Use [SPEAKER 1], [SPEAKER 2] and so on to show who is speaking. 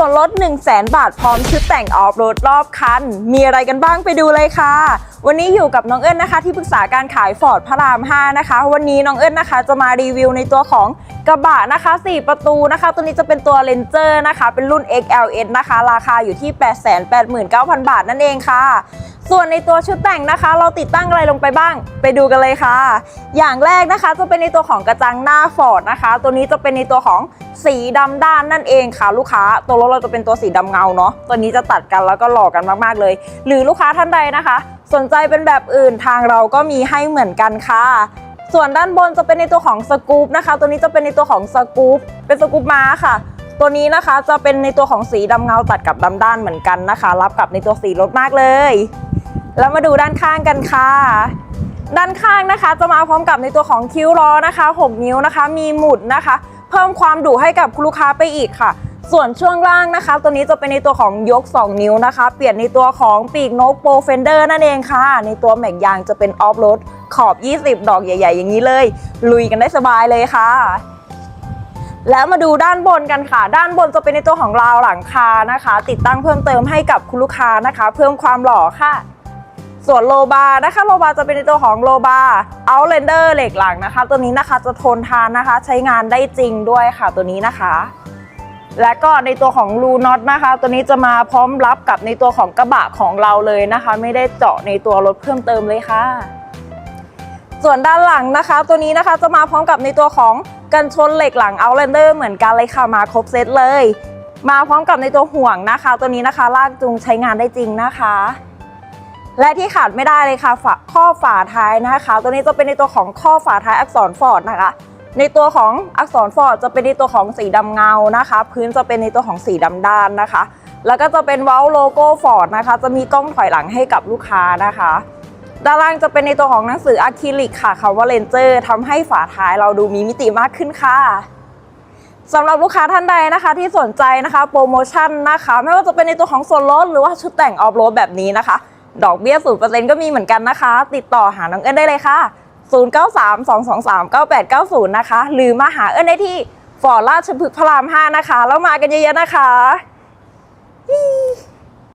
[SPEAKER 1] ส่วนลด 1 0 0 0 0แบาทพร้อมชุดแต่งออฟโรดรอบคัน มีอะไรกันบ้างไปดูเลยค่ะวันนี้อยู่กับน้องเอิญนนะคะ ที่ปรึกษาการขายฟอร์ดพระราม 5 นะคะ วันนี้น้องเอิญนนะคะ จะมารีวิวในตัวของกระบะนะคะ 4 ประตูนะคะ ตัวนี้จะเป็นตัวเลนเจอร์นะคะ เป็นรุ่น XLS นะคะ ราคาอยู่ที่ 889,000 บาทนั่นเองค่ะ ส่วนในตัวชุดแต่งนะคะ เราติดตั้งอะไรลงไปบ้าง ไปดูกันเลยค่ะ อย่างแรกนะคะจะเป็นในตัวของกระจังหน้าฟอร์ดนะคะ ตัวนี้จะเป็นในตัวของสีดำด้านนั่นเองค่ะลูกค้าตัวรถเราจะเป็นตัวสีดำเงาเนาะตัวนี้จะตัดกันแล้วก็หลอกกันมากๆเลย หรือลูกค้าท่านใดนะคะ สนใจเป็นแบบอื่นทางเราก็มีให้เหมือนกันค่ะ ส่วนด้านบนจะเป็นในตัวของสกู๊ปนะคะ ตัวนี้จะเป็นในตัวของสกู๊ปเป็นสกู๊ปม้าค่ะ ตัวนี้นะคะจะเป็นในตัวของสีดำเงาตัดกับดำด้านเหมือนกันนะคะ รับกับในตัวสีรถมากเลย แล้วมาดูด้านข้างกันค่ะด้านข้างนะคะจะมาพร้อมกับในตัวของคิ้วล้อนะคะ 6 นิ้วนะคะ มีหมุดนะคะ เพิ่มความดุให้กับลูกค้าไปอีกค่ะ ส่วนช่วงล่างนะคะ ตัวนี้จะเป็นในตัวของยก 2 นิ้วนะคะ เปลี่ยนในตัวของปีกนกโปรเฟนเดอร์นั่นเองค่ะ ในตัวแม็กยางจะเป็นออฟโรดขอบ 20 ดอกใหญ่ ๆ อย่างนี้เลย ลุยกันได้สบายเลยค่ะแล้วมาดูด้านบนกันค่ะ ด้านบนจะเป็นในตัวของราวหลังคานะคะ ติดตั้งเพิ่มเติมให้กับคุณลูกค้านะคะ เพิ่มความหล่อค่ะ ส่วนโลบาร์นะคะโลบาร์จะเป็นในตัวของโลบาร์เอาเลนเดอร์เหล็กหลังนะคะ ตัวนี้นะคะจะทนทานนะคะ ใช้งานได้จริงด้วยค่ะตัวนี้นะคะ และก็ในตัวของรูน็อตนะคะ ตัวนี้จะมาพร้อมรับกับในตัวของกระบะของเราเลยนะคะ ไม่ได้เจาะในตัวรถเพิ่มเติมเลยค่ะ ส่วนด้านหลังนะคะ ตัวนี้นะคะจะมาพร้อมกับในตัวของกันชนเหล็กหลัง Outlander เหมือนกันเลยค่ะมาครบเซตเลย มาพร้อมกับในตัวห่วงนะคะ ตัวนี้นะคะลากจูงใช้งานได้จริงนะคะ และที่ขาดไม่ได้เลยค่ะฝาข้อฝาท้ายนะคะ ตัวนี้จะเป็นในตัวของข้อฝาท้ายอักษรฟอร์ดนะคะ ในตัวของอักษรฟอร์ดจะเป็นในตัวของสีดำเงานะคะ พื้นจะเป็นในตัวของสีดำด้านนะคะ แล้วก็จะเป็นเว้าโลโก้ฟอร์ดนะคะ จะมีกล้องถอยหลังให้กับลูกค้านะคะ ด้านล่างจะเป็นในตัวของหนังสืออะคริลิกค่ะคำว่าเลนเจอร์ทำให้ฝาท้ายเราดูมีมิติมากขึ้นค่ะสำหรับลูกค้าท่านใดนะคะที่สนใจนะคะโปรโมชั่นนะคะ ไม่ว่าจะเป็นในตัวของส่วนลดหรือว่าชุดแต่งออฟโรดแบบนี้นะคะ ดอกเบี้ย0%ก็มีเหมือนกันนะคะ ติดต่อหาน้องเอิญได้เลยค่ะ 0932239890 นะคะ หรือมาหาเอิ้นได้ที่ฟอร์ราชพฤกษ์พระราม 5 นะคะ แล้วมากันเยอะๆนะคะ